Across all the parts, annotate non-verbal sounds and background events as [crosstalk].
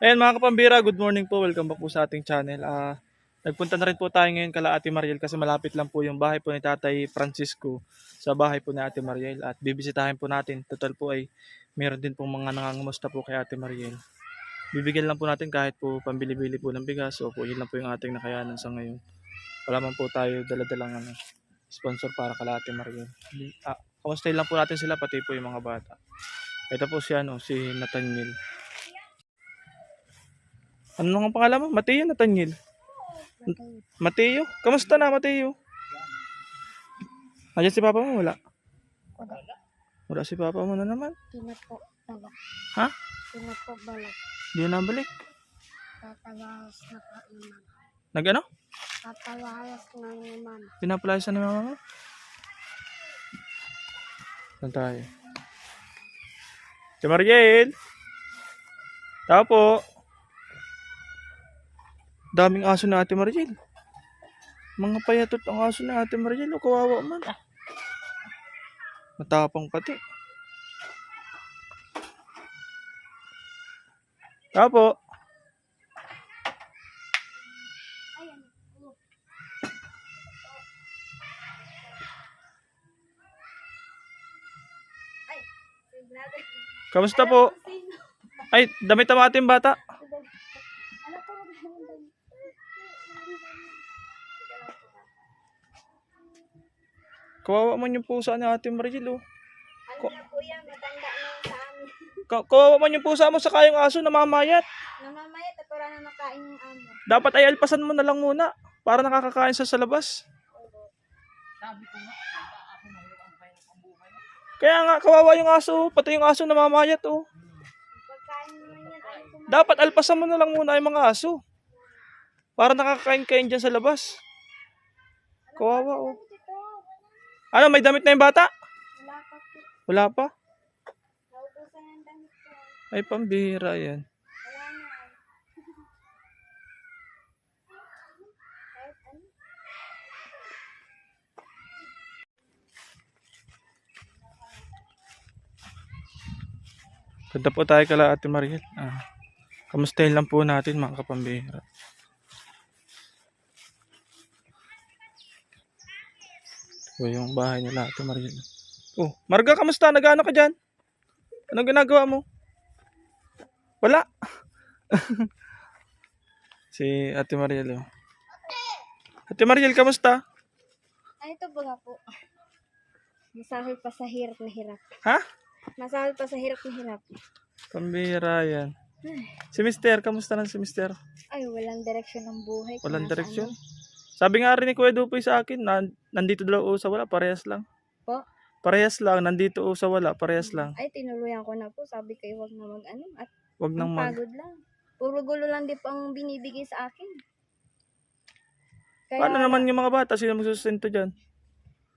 Ayan mga kapambira, good morning po. Welcome back po sa ating channel. Ah, nagpunta na rin po tayo ngayon kala Ate Mariel kasi malapit lang po yung bahay po ni Tatay Francisco sa bahay po ni Ate Mariel at bibisitahin po natin. Total po ay meron din pong mga nangangamusta po kay Ate Mariel. Bibigyan lang po natin kahit po pambili-bili po ng bigas o po yun lang po yung ating nakayanan sa ngayon. Wala man po tayo daladalang ano, sponsor para kala Ate Mariel. Ah, kamustahin lang po natin sila pati po yung mga bata. Ito po si ano, si Nathaniel. Ano nga pangalan mo? Mateo Nathaniel. Mateo? Kamusta na Mateo? Ayan si papa mo? Wala. Wala. Wala si papa mo na naman. Po balak. Ha? Tinat po balak. Di na balik. Tatawahas na po iman. Nag ano? Tatawahas na iman. Pinapalayas na ni mama mo? Saan tayo? Si Mariel! Tao po! Daming aso na ate Mariel. Mga payatot ang aso na ate Mariel. O kawawa man. Matapang pati. Tao po! Kamusta po? Ay, damit ang ating bata. Kawawa man yung pusa ni ate Mariel. Oh. Ano na po yan? Matanda na yan sa amin. Ka- kawawa man yung pusa mo sa kayong aso na mamayat. Namamayat at wala na makain yung amo. Dapat ay alpasan mo na lang muna para nakakakain sa sa labas. Kaya nga, kawawa yung aso, pati yung aso na mamayat oh. Pagkain naman yan ay kumain. Dapat alpasan mo na lang muna yung mga aso. Para nakakain-kain dyan sa labas. Kawawa oh. Ano, may damit na yung bata? Wala pa po. Wala pa. Naubusan ng damit ko. Ay, pambihira yan. Wala na. [laughs] Kahit ano. Punta po tayo kala Ate Mariel. Ah, kamustahin lang po natin mga kapambihira. Ito yung bahay nila Ate Mariel. Oh, Marga, kamusta? Nagano ka dyan? Anong ginagawa mo? Wala. [laughs] si Ate Mariel. Oh. Ate Mariel, kamusta? Ay, ito ba nga po? Masahol pa sa hirap na hirap. Ha? Masahol pa sa hirap na hirap. Pambihira yan. Si Mister, kamusta na si Mister? Ay, walang direksyon ng buhay. Walang direksyon? ano. Sabi nga rin ni Kuya Dupoy sa akin, na, nandito daw o sa wala, parehas lang. Po? Parehas lang, nandito o sa wala, parehas lang. Ay, tinuluyan ko na po. Sabi kayo, wag na mag ano. At Wag nang ang mag... pagod lang. Puro gulo lang din po ang binibigay sa akin. Kaya, Paano naman yung mga bata? Sino magsusustento dyan?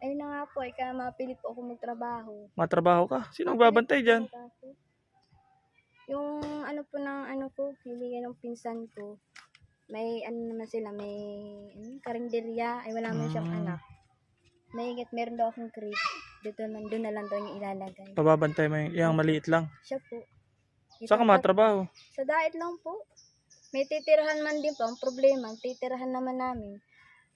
ayun na nga po, ay kaya mapilit po ako magtrabaho. Matrabaho ka? Sino magbabantay dyan? Tapos, Yung ano po ng ano ko, hilingan ng pinsan ko. May ano naman sila, may ano, karinderya. Ay wala man siyang Mm. anak. May higit meron daw akong crib. Dito lang, doon na lang daw niya ilalagay. Pababantay mo yung, yung maliit lang. Siya po. Saan ka matrabaho? Sa diet lang po. May titirahan man din po. Ang problema, ang titirahan naman namin.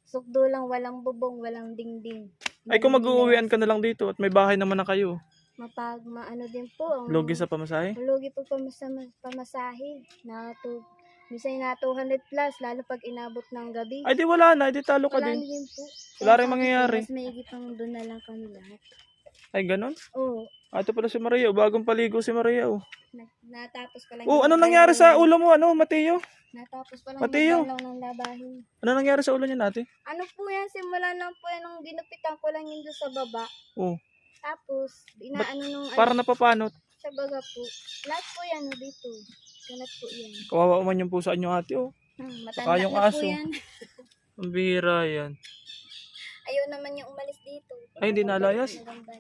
Sukdo lang, walang bubong, walang dingding. Ay kung mag-uuwian ka na lang dito at may bahay naman na kayo. Mapag, maano din po. Ang, Lugi sa pamasahe? Lugi po pamasa, pamasahe. Na to, minsan na 200 plus, lalo pag inabot ng gabi. Ay di wala na, di talo ka Wala din. po. Wala rin mangyayari. Mas maigi pang doon na lang kami lahat. Ay ganon? Oo. Ah, ito pala si Maria. Bagong paligo si Maria. Oh, Na- natapos pa lang. oh ano magdalaw nangyari sa ulo mo? Ano, Mateo? Natapos pa lang Mateo? yung ng labahin. Ano nangyari sa ulo niya natin? Ano po yan, simula lang po yan nung ginupitan ko lang yun doon sa baba. Oh, Tapos, inaano nung para ano, napapanot. sa baga po. Lahat po yan dito. Kalat po yan. Kawawa man yung pusa niyo ate. Oh, Hmm, Saka matanda yung na aso. po yan. [laughs] ang bihira yan. Ayaw naman yung umalis dito. Ay, hindi nalayas? Maganda.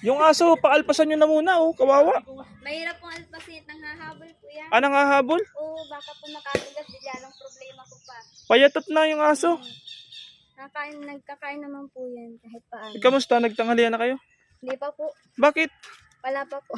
Yung aso, paalpasan nyo na muna, oh. Kawawa. Mahirap pong alpasit, nang hahabol po yan. Anong hahabol? Oo, baka po makatugas, bigla ng problema ko pa. Payatot na yung aso. Nakain, nagkakain naman po yan kahit paano. Kamusta? Nagtanghalian na kayo? Hindi pa po. Bakit? Wala pa po.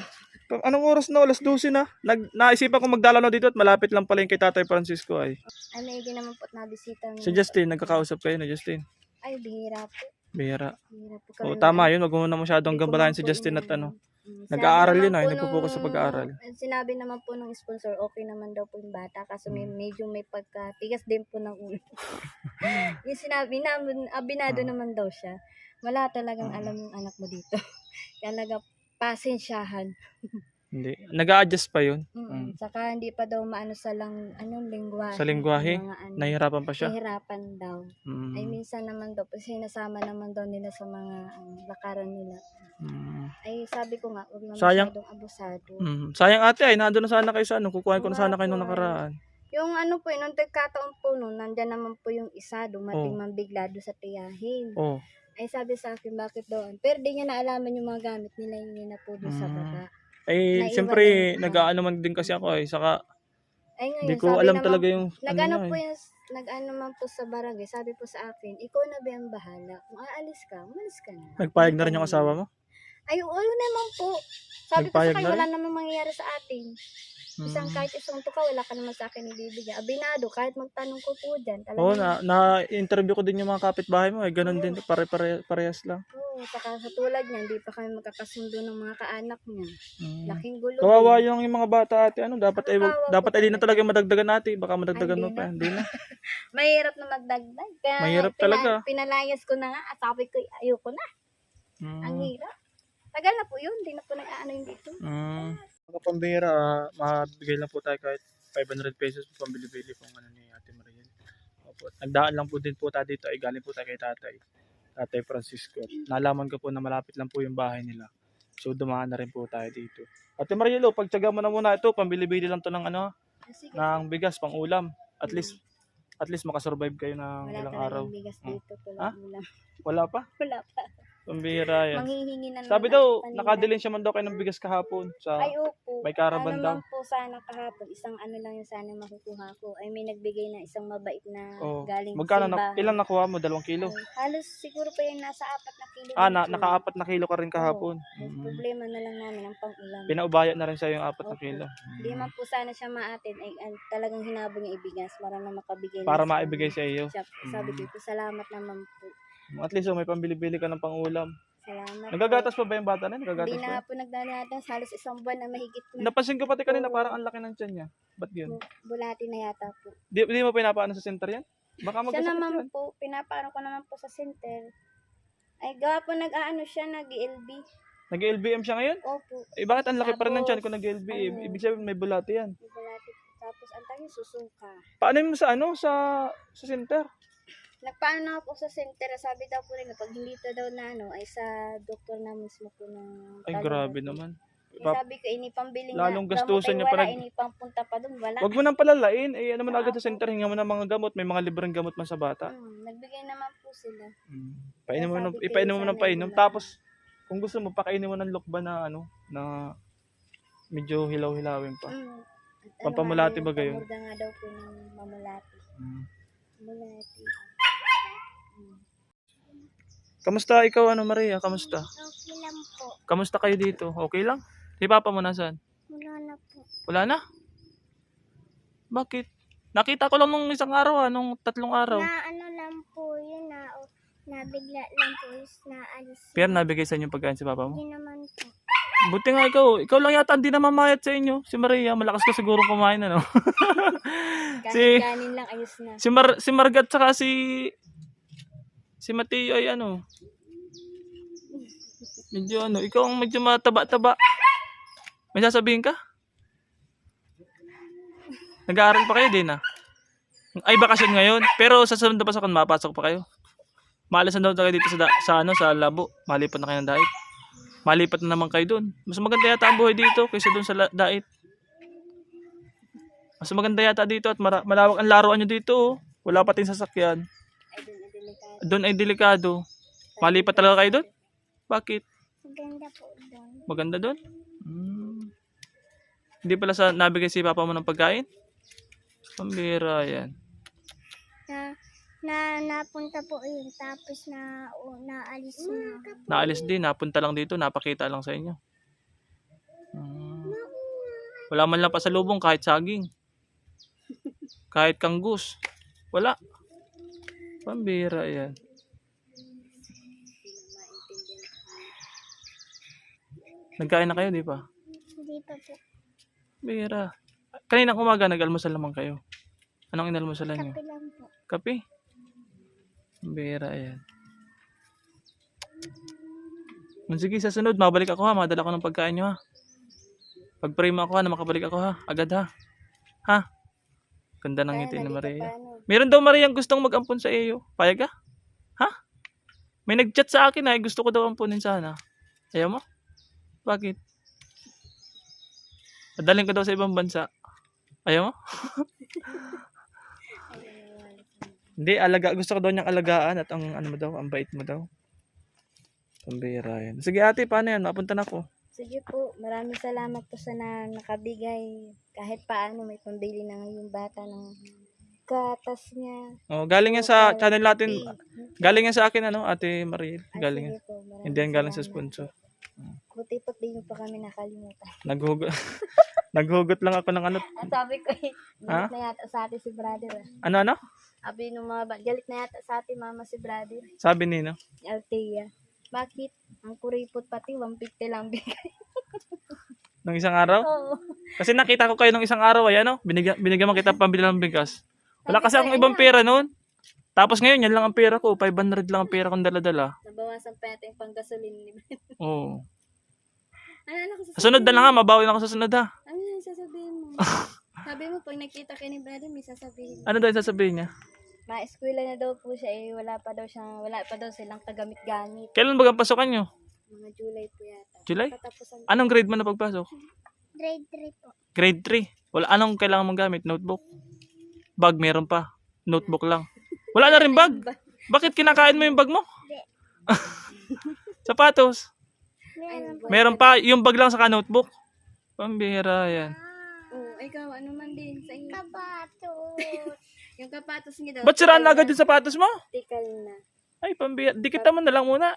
Anong oras na? Alas 12 na. Nag, naisipan ko magdala na dito at malapit lang pala yung kay Tatay Francisco ay. Ay, may naman po na bisita. Si Justin, nagkakausap kayo na Justin. Ay, bihira po. Bihira. Bihira po kami. tama yun. Wag mo na masyadong gambalahin si Justin at ano. Mm, Nag-aaral yun, ay. po Nagpo-focus sa pag-aaral. Sinabi naman po nung sponsor, okay naman daw po yung bata kasi may, Mm. medyo may pagkatigas din po ng ulo. [laughs] yung sinabi namin, abinado Ah. naman daw siya. Wala talagang Ah. alam yung anak mo dito. [laughs] Kaya naga pasensyahan. [laughs] Hindi. Nag-a-adjust pa yun. Mm. Saka hindi pa daw maano sa lang, anong lingwahe. Sa lingwahe? Mga ano, Nahihirapan pa siya. Nahihirapan daw. Mm. Ay minsan naman daw, kasi sinasama naman daw nila sa mga ano, lakaran nila. Mm. Ay sabi ko nga, huwag naman Sayang. masyadong abusado. Mm. Sayang ate ay, nandun na sana kayo sa ano. Kukuhain ko na sana kayo nung nakaraan. Yung ano po, nung nagkataon po nun, nandyan naman po yung isa, dumating Oh. man bigla doon sa tiyahin. Oh. Ay sabi sa akin, bakit doon? Pero di niya naalaman yung mga gamit nila, yung na po doon sa Mm. baba. Eh, Naiwan siyempre, nag-aano man din kasi ako eh. Saka, Ay ngayon, hindi ko sabi alam naman, talaga yung ano Nag-ano niya po eh. yung, nag-ano man po sa barangay, sabi po sa akin, ikaw na ba ang bahala? Kung aalis ka, umalis ka na. Nagpayag na rin yung asawa mo? Ay, oo naman po. Sabi ko Nagpayag sa kanya, na rin? wala namang mangyayari sa atin. Isang Mm. kahit isang tuka, wala ka naman sa akin ibibigay. Abinado, kahit magtanong ko po dyan. Talagang, Oo, na, na-interview ko din yung mga kapitbahay mo. Eh, ganun din. Pare, pare, parehas lang. Oo, saka sa tulad niya, hindi pa kami magkakasundo ng mga kaanak niya. Mm. Laking gulo. Kawawa din. yung, yung mga bata ate. Ano, dapat ay, Kawawa dapat po ay di na talaga. talaga madagdagan natin. Baka madagdagan Ay, mo hindi pa. na. Hindi na. [laughs] Mahirap na magdagdag. Kaya Mahirap pina- talaga. Pinalayas ko na nga. At sabi ko, ayoko na. Ang Mm. hirap. Tagal na po yun. Hindi na po nag-ano yung dito. Mm. Mga pambira, ah, mabigay lang po tayo kahit 500 pesos po pambili-bili kung ano ni Ate Mariel. Opo. Nagdaan lang po din po tayo dito ay galing po tayo kay tatay. Tatay Francisco. Nalaman ko po na malapit lang po yung bahay nila. So dumaan na rin po tayo dito. Ate Mariel, oh, pagtyaga mo na muna ito, pambili-bili lang to ng ano, Ah, Sige. ng bigas pang ulam. At Mm. least at least makasurvive kayo ng Wala ilang araw. bigas Mm. dito. Wala ulam. Wala pa? [laughs] Wala pa. Pambira yan. Manghihingi na Sabi naman daw, kanina. nakadilin siya man daw kayo ng bigas kahapon sa Ay, opo. may caravan ano daw. man po sana kahapon, isang ano lang yung sana makukuha ko. Ay, may nagbigay na isang mabait na Oh. galing Magkano sa na, ilang nakuha mo? Dalawang kilo? Ay, halos siguro pa yung nasa apat na kilo. Ah, yun na, naka-apat na kilo ka rin kahapon. Ay, Mm. Problema na lang namin ang pang-ulam. Pinaubaya na rin sa'yo yung apat na Opo. kilo. Hindi man po sana siya maatin. Ay, an- talagang hinabo niya ibigas para na makabigay. Para na maibigay sa iyo. Siya, sabi Mm. ko, po, salamat naman po. At least oh, may pambili-bili ka ng pangulam. Salamat Nagagatas pa ba yung bata na? yun? Hindi Nagagatas na pa? nga po nagdadatas. Halos isang buwan na mahigit na. Napansin ko pati kanina parang ang laki ng tiyan niya. Ba't yun? Bu- Bulati na yata po. Di, di mo pinapaano sa center yan? Baka Siya magkasakit naman yan. po, pinapaano ko naman po sa center. Ay, gawa po nag-aano siya, nag-LB. Nag-LBM siya ngayon? Opo, Eh bakit ang laki pa rin ng tiyan kung nag-LBM? ano? Ibig sabihin may bulati yan. may bulati. Tapos, ang niya, susuka. Paano mo sa ano? Sa sa center? Nagpaano na po sa center, sabi daw po nila, pag hindi to daw na ano, ay sa doktor na mismo po ng Ay grabe naman. Eh, Pap- sabi ko, inipambili Lalong nga. gastusan niya Gamot ay pa wala, nag- inipampunta pa doon, wala. Huwag mo nang palalain. Eh ano man agad sa center, hinga mo ng mga gamot. May mga libreng gamot man sa bata. Hmm, nagbigay naman po sila. Mm. Painom mo ng, ipainom mo ng painom. Tapos, kung gusto mo, pakainin mo ng lokba na ano, na medyo hilaw-hilawin pa. Hmm. Ano Pampamulati ba gayon? Pamurga nga daw po ng mamulati. Mm. Mulati. Kamusta ikaw, ano Maria? Kamusta? Okay lang po. Kamusta kayo dito? Okay lang? Si Papa mo nasaan? Wala na po. Wala na? Bakit? Nakita ko lang nung isang araw, ah, nung tatlong araw. Na ano lang po yun na o, nabigla lang po is na alis. Pero nabigay sa inyo pagkain si Papa mo? Hindi naman po. Buti nga ikaw. Ikaw lang yata hindi na mamayat sa inyo. Si Maria, malakas ka siguro kumain, ano? [laughs] Si- kanin lang ayos na. Si Mar si Margat saka si si Mateo ay ano. Medyo ano, ikaw ang medyo mataba-taba. May sasabihin ka? Nag-aaral pa kayo din ah. Ay bakasyon ngayon, pero sa sunod na pasokan mapasok pa kayo. Maalas na daw kayo dito sa, sa ano sa labo. Malipat na kayo ng dait. Malipat na naman kayo doon. Mas maganda yata ang buhay dito kaysa doon sa dait. Mas maganda yata dito at malawak ang laruan nyo dito. oh. Wala pating sasakyan. Doon ay delikado. Malipat talaga kayo doon? Bakit? Maganda po doon. Maganda doon? Hmm. Hindi pala sa nabigay si papa mo ng pagkain? Pambira yan. Na, na napunta po yun. Tapos na o, naalis na. Naalis din, napunta lang dito, napakita lang sa inyo. Hmm. Wala man lang pasalubong kahit saging. Kahit kanggus. Wala. Pambira yan. Nagkain na kayo, di ba? Hindi pa po. Bira. Kanina umaga nag-almusal naman kayo. Anong inalmusalan niyo? lang po. Kape? Bira yan. Sige, sa sunod, mabalik ako ha. Madala ko ng pagkain nyo ha. Pag-pray mo ako ha, na makabalik ako ha. Agad ha. Ha? Ganda ng ngiti ni Maria. Meron daw Maria ang gustong mag-ampon sa iyo. Payag ka? Ha? May nag-chat sa akin ay gusto ko daw ampunin sana. Ayaw mo? Bakit? Padaling ko daw sa ibang bansa. Ayaw mo? [laughs] Hindi, alaga. Gusto ko daw niyang alagaan at ang ano mo daw, ang bait mo daw. Pambira yan. Sige ate, paano yan? Mapunta na ako. Sige po, maraming salamat po sa na nakabigay. Kahit paano may pambili na ngayong bata ng gatas niya. Oh, galing yan sa channel natin. Galing yan sa akin ano, ate Mariel. Ay, Galing yan. Hindi yan galing sa sponsor. Buti po di niyo pa kami nakalimutan. Naghugot. [laughs] Naghugot lang ako ng ano. [laughs] Ang sabi ko eh, galit na yata sa atin si brother. ah. Ano ano? Sabi nung mga ba, galit na yata sa atin mama si brother. Sabi ni no. Althea. Bakit? Ang kuripot pati, 150 lang bigay. [laughs] Nung isang araw? Oo. Kasi nakita ko kayo nung isang araw ay ano, binigyan, binigyan mo kita pambili ng bigas. Wala kasi akong ibang pera noon. Tapos ngayon, yan lang ang pera ko. 500 lang ang pera kong dala-dala. Nabawasan pa yata yung panggasolin ni Oo. Ano, ano ko Sa sunod na lang ha, mabawi na ako sa sunod ha. Ano yung sasabihin mo? [laughs] Sabi mo, pag nakita kayo ni brother, may sasabihin. Ano daw yung sasabihin niya? Ma-eskwela na daw po siya eh. Wala pa daw siyang, wala pa daw silang tagamit-gamit. Kailan ba ang pasukan nyo? Mga July po yata. July? Katapusan. Anong grade mo na pagpasok? Grade 3 po. Grade 3. Wala anong kailangan mong gamit? Notebook? Bag meron pa. Notebook lang. Wala na rin bag. Bakit kinakain mo yung bag mo? [laughs] Sapatos. Meron po. Meron pa yung bag lang saka notebook. Pambira yan. Oo, ikaw, ano man din sa inyo. Kapatos. Yung kapatos niya daw. Ba't siraan na agad yung sapatos mo? Tikal na. Ay, pambira. Dikit naman na lang muna.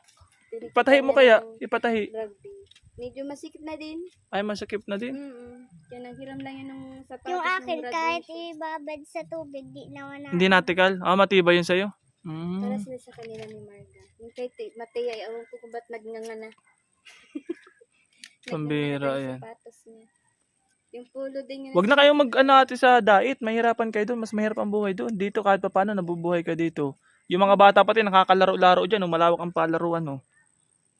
Ipatahi mo kaya. Ipatahi. Rugby. Medyo masikip na din. Ay, masakip na din. Mm Kaya naghiram lang yun ng sapatos Yung akin, kahit ibabad sa tubig, di na. Hindi natikal. Ah, matibay yun sa'yo. Para Mm. sila sa kanila ni Marga. Yung kay Te- Matea, ewan ko kung ba't nagnganga na. Pambira [laughs] Nagnganga yan. yung sapatos niya. Yung pulo din yun. Wag na kayong mag ano ate sa diet. Mahirapan kayo doon. Mas mahirap ang buhay doon. Dito kahit pa paano nabubuhay ka dito. Yung mga bata pati nakakalaro-laro dyan. Oh, malawak ang palaruan. Oh.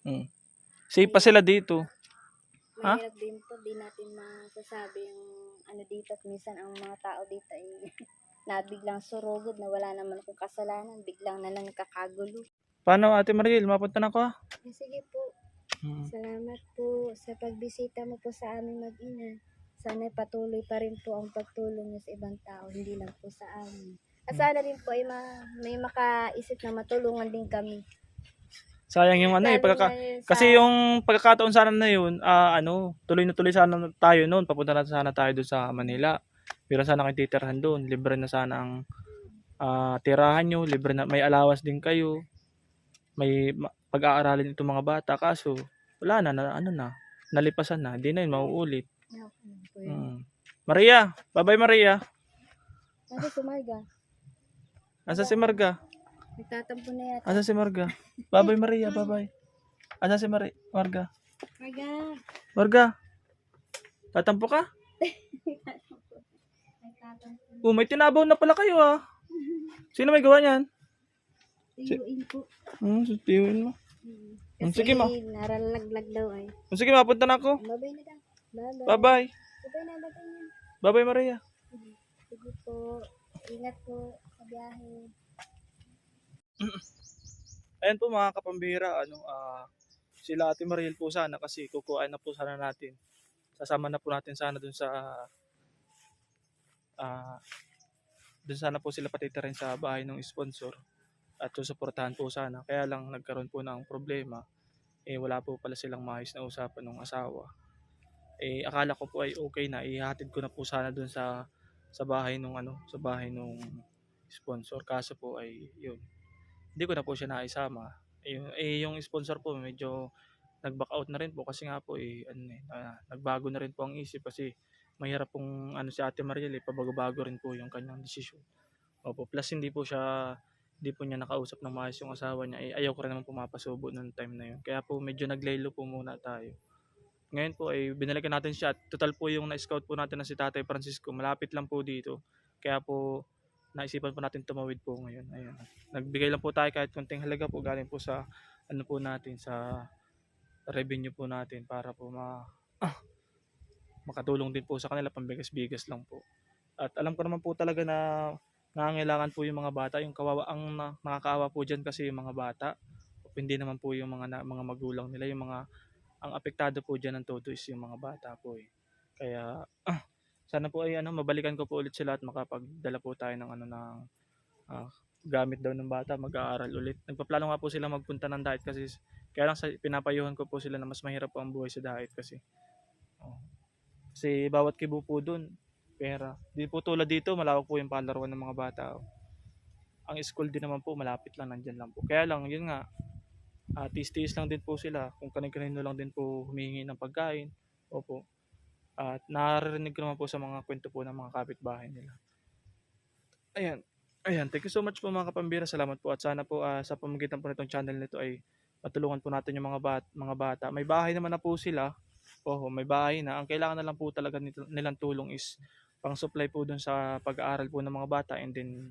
Mm. Safe pa sila dito. Ha? Mahirap din po, di natin masasabi yung ano dito at minsan ang mga tao dito ay [laughs] na biglang surugod na wala naman akong kasalanan, biglang na lang kakagulo. Paano ate Mariel? Mapunta na ako ha? Eh, Sige po, Mm. salamat po sa pagbisita mo po sa aming mag-ina. Sana patuloy pa rin po ang pagtulong niyo sa ibang tao, hindi lang po sa amin. At sana rin po ay ma- may makaisip na matulungan din kami. Sayang yung ano eh. Lalo sa- kasi yung pagkakataon sana na yun, ah, ano, tuloy na tuloy sana tayo noon. Papunta na sana tayo doon sa Manila. Pero sana kayo titirhan doon. Libre na sana ang ah, tirahan nyo. Libre na, may alawas din kayo. May ma- pag-aaralin itong mga bata. Kaso, wala na, na ano na. Nalipasan na. Hindi na yun, mauulit. Ako, po yun. Mm. Maria! Bye-bye Maria! Kasi sumarga, Asa si Marga? nagtatampo na yata. Asa si Marga? Bye-bye Maria, bye-bye. Asa si Mari- Marga? Marga, Marga! Tatampo ka? Oh, may tinabaw na pala kayo ah. Sino may gawa niyan? Tiyuin po. Hmm, sutiwin mo. Mm. Hmm, Kasi sige, ma. naralaglag daw ay. Hmm, Sige, mapunta na ako. Babay na daw. Bye-bye. Bye-bye. Babay na, babay na. Bye-bye, Maria. Sige po. Ingat po sa biyahe. Ayan po mga kapambira, ano, ah, sila Ate Mariel po sana kasi kukuhain na po sana natin. Sasama na po natin sana dun sa ah dun sana po sila patitirin sa bahay ng sponsor at susuportahan po sana. Kaya lang nagkaroon po ng problema. Eh wala po pala silang maayos na usapan ng asawa. Eh akala ko po ay okay na ihatid ko na po sana dun sa sa bahay nung ano, sa bahay nung sponsor. Kaso po ay yun hindi ko na po siya naisama. Yung- eh, yung sponsor po medyo nag-back out na rin po kasi nga po eh, ano, eh, ah, nagbago na rin po ang isip kasi mahirap pong ano si Ate Mariel eh, pabago-bago rin po yung kanyang desisyon. Opo, plus hindi po siya hindi po niya nakausap ng maayos yung asawa niya. Eh, ayaw ko rin naman pumapasubo noong time na yun. Kaya po medyo naglaylo po muna tayo. Ngayon po ay binalikan natin siya. At total po yung na-scout po natin na si Tatay Francisco. Malapit lang po dito. Kaya po naisipan po natin tumawid po ngayon. Ayun. Nagbigay lang po tayo kahit konting halaga po galing po sa ano po natin sa revenue po natin para po ma ah, makatulong din po sa kanila pambigas-bigas lang po. At alam ko naman po talaga na nangangailangan po yung mga bata, yung kawawa ang na- nakakaawa po diyan kasi yung mga bata. Hindi naman po yung mga mga magulang nila, yung mga ang apektado po diyan ng todo is yung mga bata po eh. Kaya ah, [clears throat] sana po ay ano mabalikan ko po ulit sila at makapagdala po tayo ng ano ng ah, gamit daw ng bata, mag-aaral ulit. Nagpaplano nga po sila magpunta ng diet kasi kaya lang sa pinapayuhan ko po sila na mas mahirap po ang buhay sa diet kasi. Oh. Kasi bawat kibo po dun, pera. Di po tulad dito, malawak po yung palaruan ng mga bata. oh. Ang school din naman po, malapit lang, nandyan lang po. Kaya lang, yun nga, ah, tiis-tiis lang din po sila. Kung kanin-kanino lang din po humihingi ng pagkain. Opo. At naririnig ko naman po sa mga kwento po ng mga kapitbahay nila. Ayan. Ayan, thank you so much po mga kapambira. Salamat po at sana po ah, sa pamagitan po nitong channel nito ay matulungan po natin yung mga, bat, mga bata. May bahay naman na po sila. Oo, may bahay na. Ang kailangan na lang po talaga nito- nilang tulong is pang supply po dun sa pag-aaral po ng mga bata and then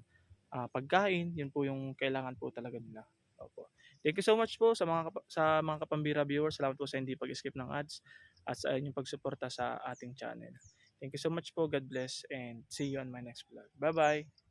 ah, pagkain, yun po yung kailangan po talaga nila. Opo. Thank you so much po sa mga sa mga kapambira viewers. Salamat po sa hindi pag-skip ng ads at sa inyong pagsuporta sa ating channel. Thank you so much po. God bless and see you on my next vlog. Bye-bye.